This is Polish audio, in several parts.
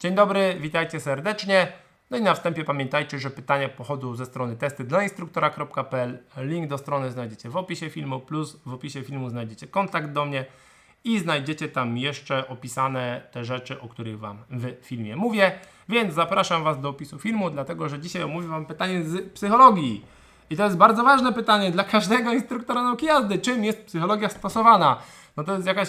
Dzień dobry, witajcie serdecznie. No i na wstępie pamiętajcie, że pytania pochodzą ze strony testy dla instruktora.pl. Link do strony znajdziecie w opisie filmu, plus w opisie filmu znajdziecie kontakt do mnie i znajdziecie tam jeszcze opisane te rzeczy, o których Wam w filmie mówię. Więc zapraszam Was do opisu filmu, dlatego że dzisiaj omówię Wam pytanie z psychologii. I to jest bardzo ważne pytanie dla każdego instruktora nauki jazdy. Czym jest psychologia stosowana? No to jest jakaś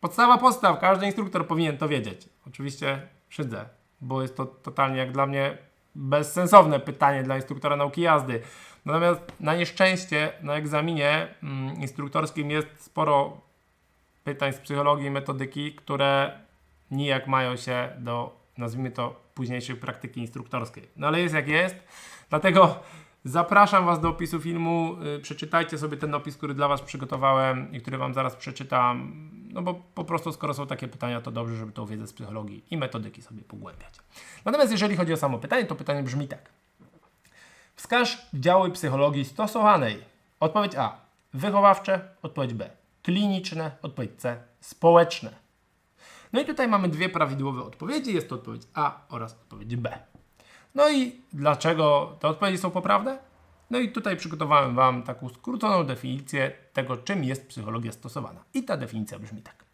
podstawa podstaw. Każdy instruktor powinien to wiedzieć. Oczywiście szydzę, bo jest to totalnie jak dla mnie bezsensowne pytanie dla instruktora nauki jazdy. Natomiast na nieszczęście na egzaminie mm, instruktorskim jest sporo pytań z psychologii i metodyki, które nijak mają się do, nazwijmy to, późniejszej praktyki instruktorskiej. No ale jest jak jest, dlatego zapraszam Was do opisu filmu. Yy, Przeczytajcie sobie ten opis, który dla Was przygotowałem i który Wam zaraz przeczytam. No bo po prostu, skoro są takie pytania, to dobrze, żeby tą wiedzę z psychologii i metodyki sobie pogłębiać. Natomiast jeżeli chodzi o samo pytanie, to pytanie brzmi tak. Wskaż działy psychologii stosowanej. Odpowiedź A. Wychowawcze. Odpowiedź B. Kliniczne. Odpowiedź C. Społeczne. No i tutaj mamy dwie prawidłowe odpowiedzi. Jest to odpowiedź A oraz odpowiedź B. No i dlaczego te odpowiedzi są poprawne? No i tutaj przygotowałem Wam taką skróconą definicję tego, czym jest psychologia stosowana. I ta definicja brzmi tak.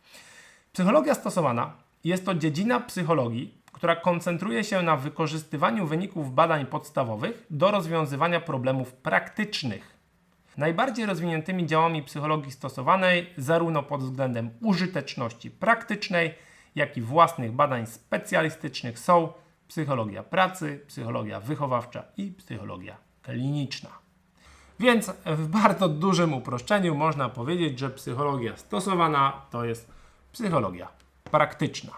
Psychologia stosowana jest to dziedzina psychologii, która koncentruje się na wykorzystywaniu wyników badań podstawowych do rozwiązywania problemów praktycznych. Najbardziej rozwiniętymi działami psychologii stosowanej, zarówno pod względem użyteczności praktycznej, jak i własnych badań specjalistycznych, są psychologia pracy, psychologia wychowawcza i psychologia kliniczna. Więc w bardzo dużym uproszczeniu można powiedzieć, że psychologia stosowana to jest psychologia praktyczna.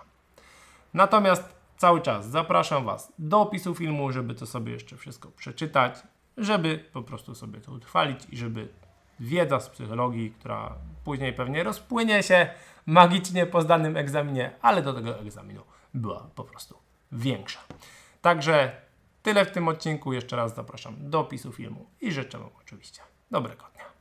Natomiast cały czas zapraszam Was do opisu filmu, żeby to sobie jeszcze wszystko przeczytać, żeby po prostu sobie to utrwalić i żeby wiedza z psychologii, która później pewnie rozpłynie się magicznie po zdanym egzaminie, ale do tego egzaminu była po prostu większa. Także tyle w tym odcinku. Jeszcze raz zapraszam do opisu filmu i życzę Wam oczywiście dobrego dnia.